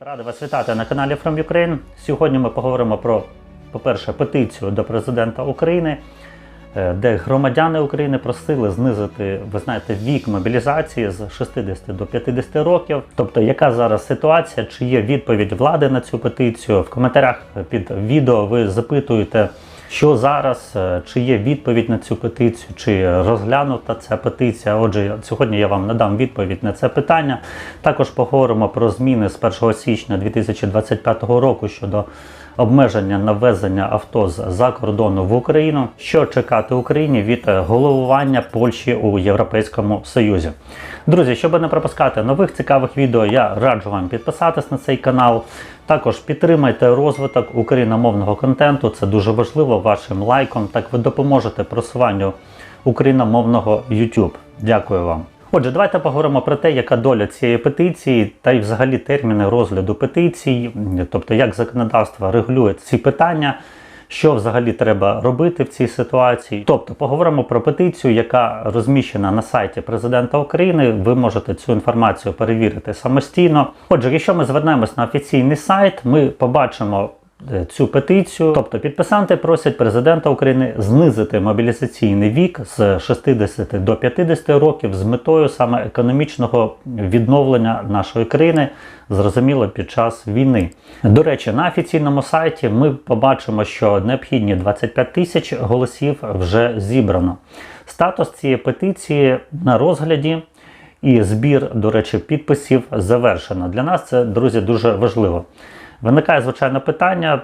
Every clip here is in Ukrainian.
Радий вас вітати на каналі From Ukraine. Сьогодні ми поговоримо про, по-перше, петицію до президента України, е, де громадяни України просили знизити, ви знаєте, вік мобілізації з 60 до 50 років. Тобто, яка зараз ситуація, чи є відповідь влади на цю петицію? В коментарях під відео ви запитуєте. Що зараз, е, чи є відповідь на цю петицію, чи розглянута ця петиція? Отже, сьогодні я вам надам відповідь на це питання. Також поговоримо про зміни з 1 січня 2025 року щодо обмеження на ввезення авто з-за кордону в Україну. Що чекати Україні від головування Польщі у Європейському Союзі? Друзі, щоб не пропускати нових цікавих відео, я раджу вам підписатись на цей канал. Також підтримайте розвиток україномовного контенту. Це дуже важливо вашим лайком. Так ви допоможете просуванню україномовного YouTube. Дякую вам. Отже, давайте поговоримо про те, яка доля цієї петиції та й взагалі терміни розгляду петицій, тобто як законодавство регулює ці питання. Що взагалі треба робити в цій ситуації? Тобто поговоримо про петицію, яка розміщена на сайті президента України. Ви можете цю інформацію перевірити самостійно. Отже, якщо ми звернемось на офіційний сайт, ми побачимо цю петицію. Тобто підписанти просять президента України знизити мобілізаційний вік з 60 до 50 років з метою саме економічного відновлення нашої країни, зрозуміло, під час війни. До речі, на офіційному сайті ми побачимо, що необхідні 25 тисяч голосів вже зібрано. Статус цієї петиції на розгляді. І збір, до речі, підписів завершено. Для нас це, друзі, дуже важливо. Виникає звичайно питання,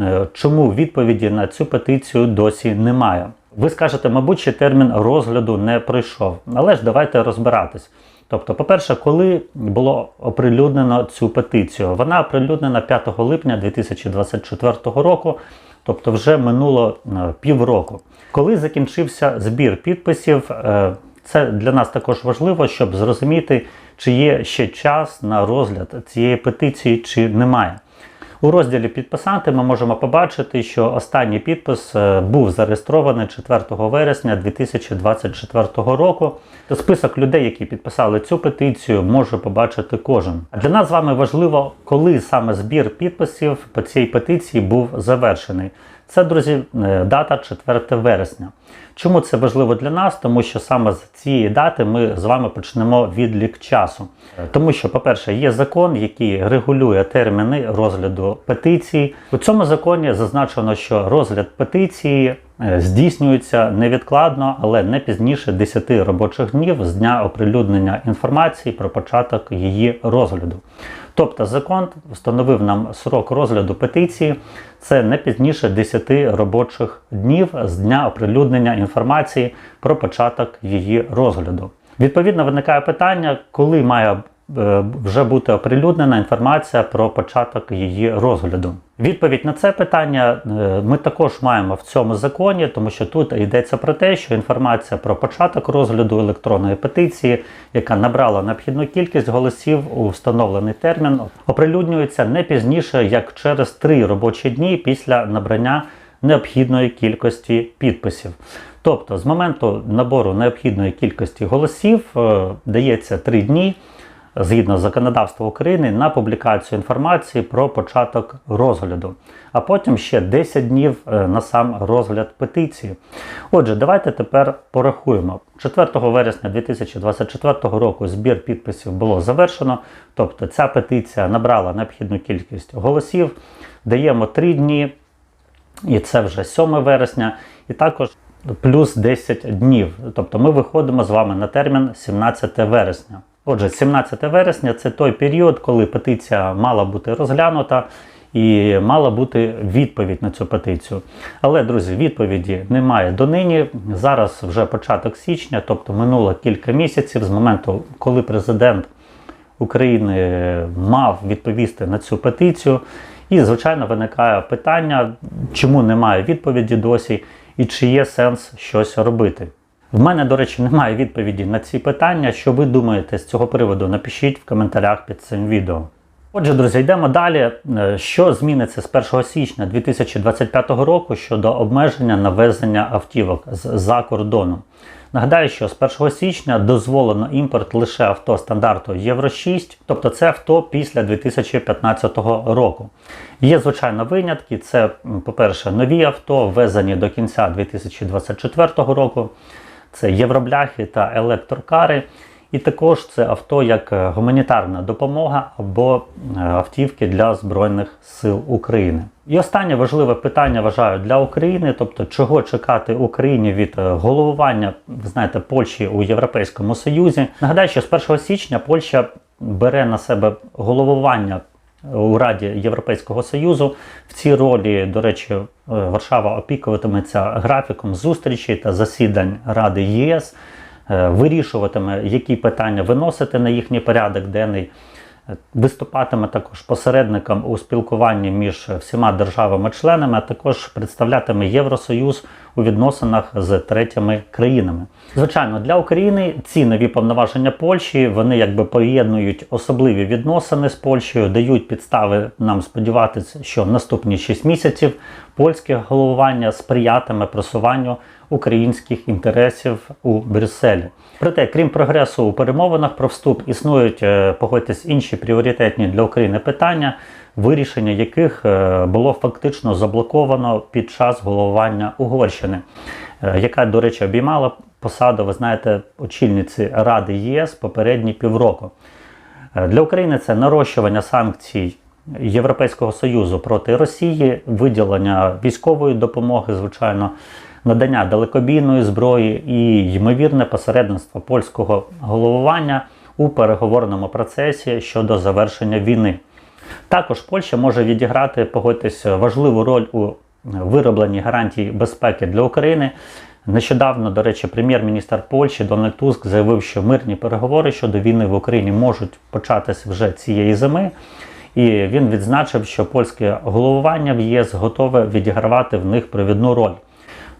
е, чому відповіді на цю петицію досі немає. Ви скажете, мабуть, ще термін розгляду не пройшов. Але ж давайте розбиратись. Тобто, по-перше, коли було оприлюднено цю петицію? Вона оприлюднена 5 липня 2024 року, тобто вже минуло е, півроку. Коли закінчився збір підписів, е, це для нас також важливо, щоб зрозуміти, чи є ще час на розгляд цієї петиції, чи немає. У розділі підписанти ми можемо побачити, що останній підпис е, був зареєстрований 4 вересня 2024 року. Список людей, які підписали цю петицію, може побачити кожен. Для нас з вами важливо, коли саме збір підписів по цій петиції був завершений. Це, друзі, е, дата 4 вересня. Чому це важливо для нас? Тому що саме з цієї дати ми з вами почнемо відлік часу. Тому що, по-перше, є закон, який регулює терміни розгляду петицій. У цьому законі зазначено, що розгляд петиції е, здійснюється невідкладно, але не пізніше 10 робочих днів з дня оприлюднення інформації про початок її розгляду. Тобто закон встановив нам срок розгляду петиції, це не пізніше 10 робочих днів з дня оприлюднення інформації про початок її розгляду. Відповідно, виникає питання, коли має вже бути оприлюднена інформація про початок її розгляду. Відповідь на це питання е, ми також маємо в цьому законі, тому що тут йдеться про те, що інформація про початок розгляду електронної петиції, яка набрала необхідну кількість голосів у встановлений термін, оприлюднюється не пізніше як через три робочі дні після набрання необхідної кількості підписів. Тобто, з моменту набору необхідної кількості голосів е, дається три дні згідно законодавства України на публікацію інформації про початок розгляду, а потім ще 10 днів е, на сам розгляд петиції. Отже, давайте тепер порахуємо. 4 вересня 2024 року збір підписів було завершено, тобто ця петиція набрала необхідну кількість голосів. Даємо 3 дні, і це вже 7 вересня, і також плюс 10 днів. Тобто ми виходимо з вами на термін 17 вересня. Отже, 17 вересня це той період, коли петиція мала бути розглянута і мала бути відповідь на цю петицію. Але, друзі, відповіді немає донині. Зараз вже початок січня, тобто минуло кілька місяців з моменту, коли президент України мав відповісти на цю петицію. І, звичайно, виникає питання, чому немає відповіді досі, і чи є сенс щось робити. В мене, до речі, немає відповіді на ці питання. Що ви думаєте з цього приводу? Напишіть в коментарях під цим відео. Отже, друзі, йдемо далі. Е, Що зміниться з 1 січня 2025 року щодо обмеження навезення автівок з-за кордону? Нагадаю, що з 1 січня дозволено імпорт лише авто стандарту Євро 6, тобто це авто після 2015 року. Є, звичайно, винятки. Це, по-перше, нові авто, ввезені до кінця 2024 року. Це євробляхи та електрокари. І також це авто як е, гуманітарна допомога або е, автівки для Збройних сил України. І останнє важливе питання вважаю для України, тобто чого чекати Україні від е, головування, ви знаєте, Польщі у Європейському Союзі. Нагадаю, що з 1 січня Польща бере на себе головування у Раді Європейського Союзу. В цій ролі, до речі, е, Варшава опікуватиметься графіком зустрічей та засідань Ради ЄС, е, вирішуватиме, які питання виносити на їхній порядок денний. Виступатиме також посередником у спілкуванні між всіма державами-членами, а також представлятиме Євросоюз у відносинах з третіми країнами. Звичайно, для України ці нові повноваження Польщі вони якби поєднують особливі відносини з Польщею, дають підстави нам сподіватися, що наступні 6 місяців польське головування сприятиме просуванню українських інтересів у Брюсселі. Проте, крім прогресу у перемовинах про вступ, існують, е, погодьтесь, інші пріоритетні для України питання, вирішення яких е, було фактично заблоковано під час головування Угорщини, е, яка, до речі, обіймала посаду, ви знаєте, очільниці Ради ЄС попередні півроку. Е, Для України це нарощування санкцій Європейського Союзу проти Росії, виділення військової допомоги, звичайно, надання далекобійної зброї і ймовірне посередництво польського головування у переговорному процесі щодо завершення війни. Також Польща може відіграти, погодьтесь, важливу роль у виробленні гарантій безпеки для України. Нещодавно, до речі, прем'єр-міністр Польщі Дональд Туск заявив, що мирні переговори щодо війни в Україні можуть початися вже цієї зими. І він відзначив, що польське головування в ЄС готове відігравати в них провідну роль.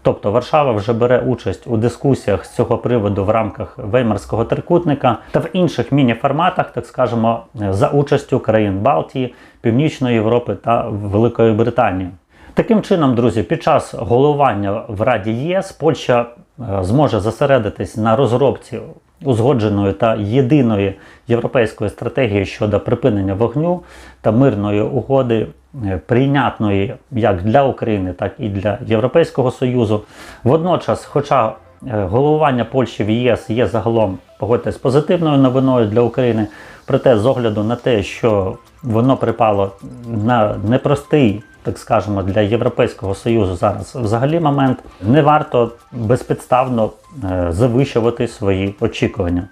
Тобто Варшава вже бере участь у дискусіях з цього приводу в рамках Веймарського трикутника та в інших міні-форматах, так скажемо, за участю країн Балтії, Північної Європи та Великої Британії. Таким чином, друзі, під час головування в Раді ЄС Польща е, зможе зосередитись на розробці узгодженої та єдиної європейської стратегії щодо припинення вогню та мирної угоди, прийнятної як для України, так і для Європейського Союзу. Водночас, хоча е, головування Польщі в ЄС є загалом, погодьтесь, позитивною новиною для України, проте з огляду на те, що воно припало на непростий так скажемо, для Європейського Союзу зараз взагалі момент не варто безпідставно е, завищувати свої очікування.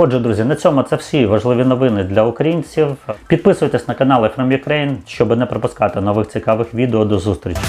Отже, друзі, на цьому це всі важливі новини для українців. Підписуйтесь на канал From Ukraine, щоб не пропускати нових цікавих відео. До зустрічі!